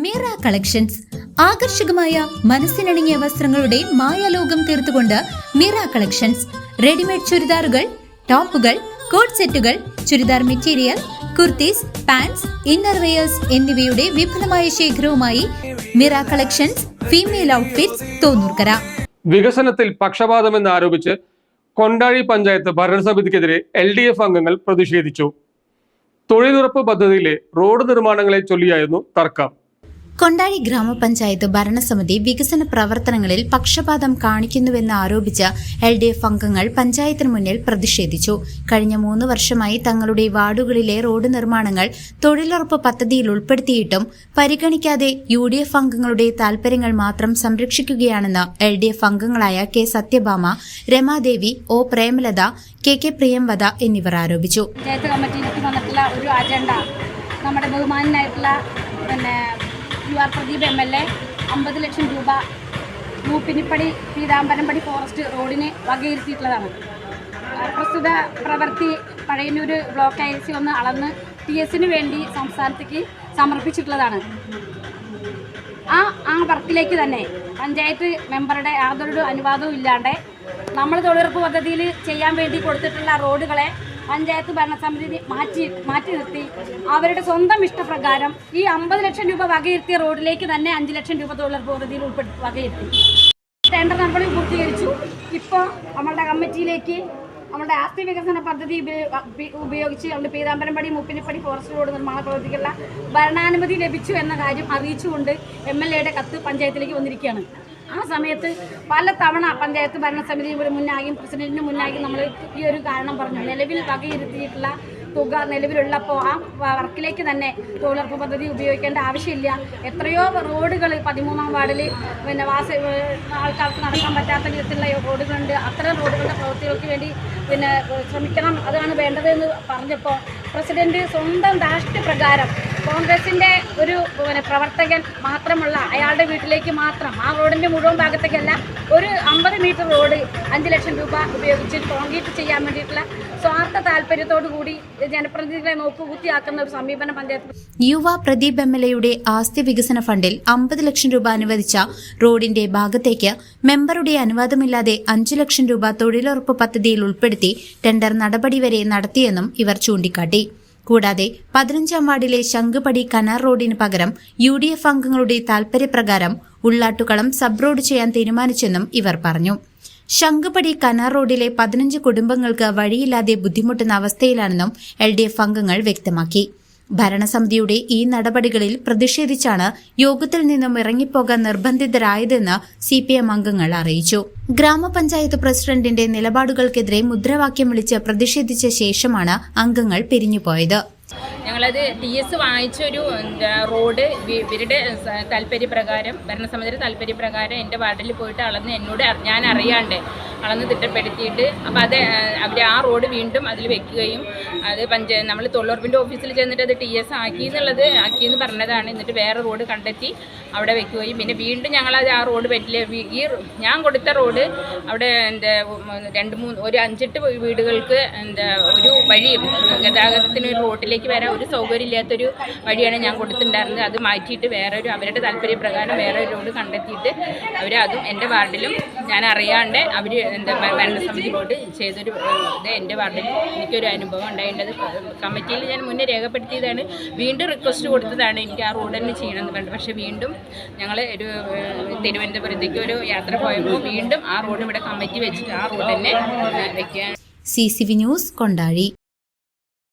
Meera collections. ആകർഷകമായ മനസ്സിനണിഞ്ഞ വസ്ത്രങ്ങളുടെ മായാലോകം തീർത്തുകൊണ്ട് മീറ കളക്ഷൻസ്. റെഡിമെയ്ഡ് ചുരിദാറുകൾ ടോപ്പുകൾ കോട്ട് സെറ്റുകൾ churidar material kurtis pants innerwears എന്നിവയുടെ വിപുലമായ ശേഖരവുമായി Meera collections female outfits Thonnurkara. വികസനത്തിൽ പക്ഷപാതമെന്ന് ആരോപിച്ച് കൊണ്ടാഴി പഞ്ചായത്ത് ഭരണസമിതിക്കെതിരെ എൽ ഡി എഫ് അംഗങ്ങൾ പ്രതിഷേധിച്ചു. തൊഴിലുറപ്പ് പദ്ധതിയിലെ റോഡ് നിർമ്മാണങ്ങളെ ചൊല്ലിയായിരുന്നു തർക്കം. കൊണ്ടാഴി ഗ്രാമപഞ്ചായത്ത് ഭരണസമിതി വികസന പ്രവർത്തനങ്ങളിൽ പക്ഷപാതം കാണിക്കുന്നുവെന്ന് ആരോപിച്ച എൽ ഡി എഫ് അംഗങ്ങൾ പഞ്ചായത്തിന് മുന്നിൽ പ്രതിഷേധിച്ചു. കഴിഞ്ഞ മൂന്ന് വർഷമായി തങ്ങളുടെ വാർഡുകളിലെ റോഡ് നിർമ്മാണങ്ങൾ തൊഴിലുറപ്പ് പദ്ധതിയിൽ ഉൾപ്പെടുത്തിയിട്ടും പരിഗണിക്കാതെ യു ഡി എഫ് അംഗങ്ങളുടെ താൽപര്യങ്ങൾ മാത്രം സംരക്ഷിക്കുകയാണെന്ന് എൽ ഡി എഫ് അംഗങ്ങളായ K Sathyabhama Ramadevi O Premalatha K K Priyamvada എന്നിവർ ആരോപിച്ചു. ഒരു അജണ്ട നമ്മുടെ ബഹുമാനായിട്ടുള്ള പിന്നെ U R Pradeep M L A അമ്പത് ലക്ഷം രൂപ മൂപ്പിനിപ്പടി പീതാംബരംപടി ഫോറസ്റ്റ് റോഡിന് വകയിരുത്തിയിട്ടുള്ളതാണ്. പ്രസ്തുത പ്രവൃത്തി പഴയന്നൂർ ബ്ലോക്ക് ഐ സി ഒന്ന് അളന്ന് ടി എസിന് വേണ്ടി സംസ്ഥാനത്തേക്ക് സമർപ്പിച്ചിട്ടുള്ളതാണ്. ആ ആ വർക്കിലേക്ക് തന്നെ പഞ്ചായത്ത് മെമ്പറുടെ യാതൊരു അനുവാദവും ഇല്ലാണ്ട് നമ്മൾ തൊഴിലുറപ്പ് പദ്ധതിയിൽ ചെയ്യാൻ വേണ്ടി കൊടുത്തിട്ടുള്ള റോഡുകളെ പഞ്ചായത്ത് ഭരണസമിതി മാറ്റി മാറ്റി നിർത്തി. അവരുടെ സ്വന്തം ഇഷ്ടപ്രകാരം ഈ അമ്പത് ലക്ഷം രൂപ വകയിരുത്തിയ റോഡിലേക്ക് തന്നെ അഞ്ച് ലക്ഷം രൂപ തൊഴിലുറപ്പ് പദ്ധതിയിൽ ഉൾപ്പെടുത്തി വകയിരുത്തി. ടെൻഡർ നടപടി പൂർത്തീകരിച്ചു. ഇപ്പോൾ നമ്മളുടെ കമ്മിറ്റിയിലേക്ക് നമ്മുടെ ആസ്തി വികസന പദ്ധതി ഉപയോഗിച്ച് നമ്മുടെ പീതാംബരംപടി മുപ്പിനിപ്പടി ഫോറസ്റ്റ് റോഡ് നിർമ്മാണ പ്രവൃത്തിക്കുള്ള ഭരണാനുമതി ലഭിച്ചു എന്ന കാര്യം അറിയിച്ചുകൊണ്ട് എം എൽ എയുടെ കത്ത് പഞ്ചായത്തിലേക്ക് വന്നിരിക്കുകയാണ്. ആ സമയത്ത് പല തവണ പഞ്ചായത്ത് ഭരണസമിതി മുന്നാകും പ്രസിഡന്റിന് മുന്നാകും നമ്മൾ ഈ ഒരു കാരണം പറഞ്ഞു. നിലവിൽ വകയിരുത്തിയിട്ടുള്ള തുക നിലവിലുള്ളപ്പോൾ ആ വർക്കിലേക്ക് തന്നെ തൊഴിലുറപ്പ് പദ്ധതി ഉപയോഗിക്കേണ്ട ആവശ്യമില്ല. എത്രയോ റോഡുകൾ പതിമൂന്നാം വാർഡിൽ പിന്നെ വാസ ആൾക്കാർക്ക് നടക്കാൻ പറ്റാത്ത വിധത്തിലുള്ള റോഡുകളുണ്ട്. അത്തരം റോഡുകളുടെ പ്രവൃത്തികൾക്ക് വേണ്ടി പിന്നെ ശ്രമിക്കണം. അതാണ് വേണ്ടതെന്ന് പറഞ്ഞപ്പോൾ പ്രസിഡന്റ് സ്വന്തം രാഷ്ട്രപ്രകാരം കോൺഗ്രസിന്റെ ഒരു പിന്നെ പ്രവർത്തകൻ മാത്രമുള്ള അയാളുടെ വീട്ടിലേക്ക് മാത്രം ആ റോഡിന്റെ മുഴുവൻ ഭാഗത്തേക്കല്ല ഒരു അമ്പത് മീറ്റർ റോഡ് അഞ്ച് ലക്ഷം രൂപ ഉപയോഗിച്ച് കോൺക്രീറ്റ് ചെയ്യാൻ വേണ്ടിയിട്ടുള്ള സ്വാർത്ഥ താല്പര്യത്തോടു കൂടി ജനപ്രതിനിധികളെ നോക്കുകുത്തിയാക്കുന്ന ഒരു സമീപനം പഞ്ചായത്ത് യുവ പ്രദീപ് എം എൽ എയുടെ ആസ്തി വികസന ഫണ്ടിൽ അമ്പത് ലക്ഷം രൂപ അനുവദിച്ച റോഡിന്റെ ഭാഗത്തേക്ക് മെമ്പറുടെ അനുവാദമില്ലാതെ അഞ്ചു ലക്ഷം രൂപ തൊഴിലുറപ്പ് പദ്ധതിയിൽ ഉൾപ്പെടുത്തി ടെൻഡർ നടപടി വരെ നടത്തിയെന്നും ഇവർ ചൂണ്ടിക്കാട്ടി. കൂടാതെ പതിനഞ്ചാം വാർഡിലെ ശംഖുപടി കനാർ റോഡിന് പകരം യു ഡി എഫ് അംഗങ്ങളുടെ താൽപര്യപ്രകാരം ഉള്ളാട്ടുകളം സബ് റോഡ് ചെയ്യാൻ തീരുമാനിച്ചെന്നും ഇവർ പറഞ്ഞു. ശംഖുപടി കനാർ റോഡിലെ പതിനഞ്ച് കുടുംബങ്ങൾക്ക് വഴിയില്ലാതെ ബുദ്ധിമുട്ടുന്ന അവസ്ഥയിലാണെന്നും എൽ അംഗങ്ങൾ വ്യക്തമാക്കി. ഭരണസമിതിയുടെ ഈ നടപടികളിൽ പ്രതിഷേധിച്ചാണ് യോഗത്തിൽ നിന്നും ഇറങ്ങിപ്പോകാൻ നിർബന്ധിതരായതെന്ന് സി പി എം അംഗങ്ങൾ അറിയിച്ചു. ഗ്രാമപഞ്ചായത്ത് പ്രസിഡന്റിന്റെ നിലപാടുകൾക്കെതിരെ മുദ്രാവാക്യം വിളിച്ച് പ്രതിഷേധിച്ച ശേഷമാണ് അംഗങ്ങൾ പിരിഞ്ഞുപോയത്. ഞങ്ങളത് ടി എസ് വാങ്ങിച്ചൊരു റോഡ് ഇവരുടെ താല്പര്യപ്രകാരം ഭരണസമിതിയുടെ താല്പര്യപ്രകാരം എന്റെ വാർഡിൽ പോയിട്ട് അളന്ന് എന്നോട് ഞാൻ അറിയാണ്ട് അളന്ന് തിട്ടപ്പെടുത്തിയിട്ട് അപ്പോൾ അത് അവർ ആ റോഡ് വീണ്ടും അതിൽ വെക്കുകയും അത് പഞ്ചായത്ത് നമ്മൾ തൊഴിലുറപ്പിന്റെ ഓഫീസിൽ ചെന്നിട്ട് അത് ടി എസ് ആക്കി എന്നുള്ളത് ആക്കി എന്ന് പറഞ്ഞതാണ്. എന്നിട്ട് വേറെ റോഡ് കണ്ടെത്തി അവിടെ വെക്കുകയും. പിന്നെ വീണ്ടും ഞങ്ങളത് ആ റോഡ് പറ്റില്ല. ഈ ഞാൻ കൊടുത്ത റോഡ് അവിടെ എന്താ രണ്ട് മൂന്ന് ഒരു അഞ്ചെട്ട് വീടുകൾക്ക് എന്താ ഒരു വഴി ഗതാഗതത്തിന് ഒരു റോട്ടിലേക്ക് വരാൻ ഒരു സൗകര്യം ഇല്ലാത്തൊരു വഴിയാണ് ഞാൻ കൊടുത്തിട്ടുണ്ടായിരുന്നത്. അത് മാറ്റിയിട്ട് വേറെ ഒരു അവരുടെ താല്പര്യപ്രകാരം വേറെ ഒരു റോഡ് കണ്ടെത്തിയിട്ട് അതും എന്റെ വാർഡിലും ഞാൻ അറിയാണ്ട് അവർ എന്താ ഭരണസമിതി ബോർഡ് ചെയ്തൊരു ഇത് എന്റെ വാർഡിൽ എനിക്കൊരു അനുഭവം ഉണ്ടായിട്ടത് കമ്മിറ്റിയിൽ ഞാൻ മുന്നേ രേഖപ്പെടുത്തിയതാണ്. വീണ്ടും റിക്വസ്റ്റ് കൊടുത്തതാണ് എനിക്ക് ആ റോഡ് തന്നെ ചെയ്യണമെന്ന് പറഞ്ഞു പക്ഷേ വീണ്ടും ഞങ്ങൾ ഒരു തിരുവനന്തപുരത്തേക്ക് ഒരു യാത്ര പോയപ്പോൾ വീണ്ടും ആ റോഡ് ഇവിടെ കമ്മിറ്റി വെച്ചിട്ട് ആ റോഡ് തന്നെ വയ്ക്കുക C C V news Kondazhy.